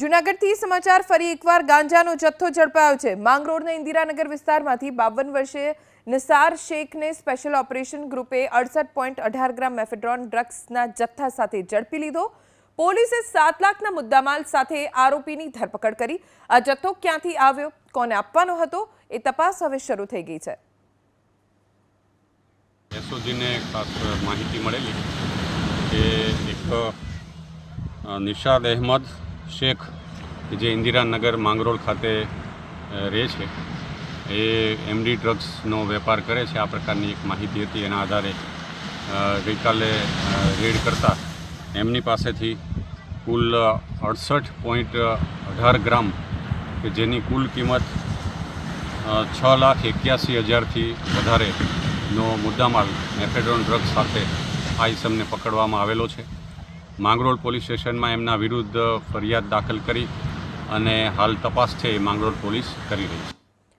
જુનાગઢથી સમાચાર ફરી એકવાર ગાંજાનો જથ્થો ઝડપાયો છે. માંગરોળના ઇન્દિરાનગર વિસ્તારમાંથી બાવન વર્ષે નિસાર શેખને સ્પેશિયલ ઓપરેશન ગ્રુપે અડસઠ પોઈન્ટ અઢાર ગ્રામ મેફેડ્રોન ડ્રગ્સના જથ્થા સાથે ઝડપી લીધો. પોલીસે સાત લાખના મુદ્દામાલ સાથે આરોપીની ધરપકડ કરી. આ જથ્થો ક્યાંથી આવ્યો, કોને આપવાનો હતો, એ તપાસ હવે શરૂ થઈ ગઈ છે. એસઓજીને ખાસ માહિતી મળેલી કે એક નિશાદ અહેમદ શેખ જે ઇન્દિરાનગર માંગરોળ ખાતે રહે છે, એ એમડી ડ્રગ્સનો વેપાર કરે છે. આ પ્રકારની એક માહિતી હતી. એના આધારે ગઈકાલે રેડ કરતા એમની પાસેથી કુલ અડસઠ પોઈન્ટ અઢાર ગ્રામ, કે જેની કુલ કિંમત છ લાખ એક્યાસી હજારથી વધારેનો મુદ્દામાલ મેફેડ્રોન ડ્રગ્સ સાથે આ ઇસમને પકડવામાં આવેલો છે. માંગરોળ પોલીસ સ્ટેશનમાં એમના વિરુદ્ધ ફરિયાદ દાખલ કરી અને હાલ તપાસ છે એ માંગરોળ પોલીસ કરી રહી છે.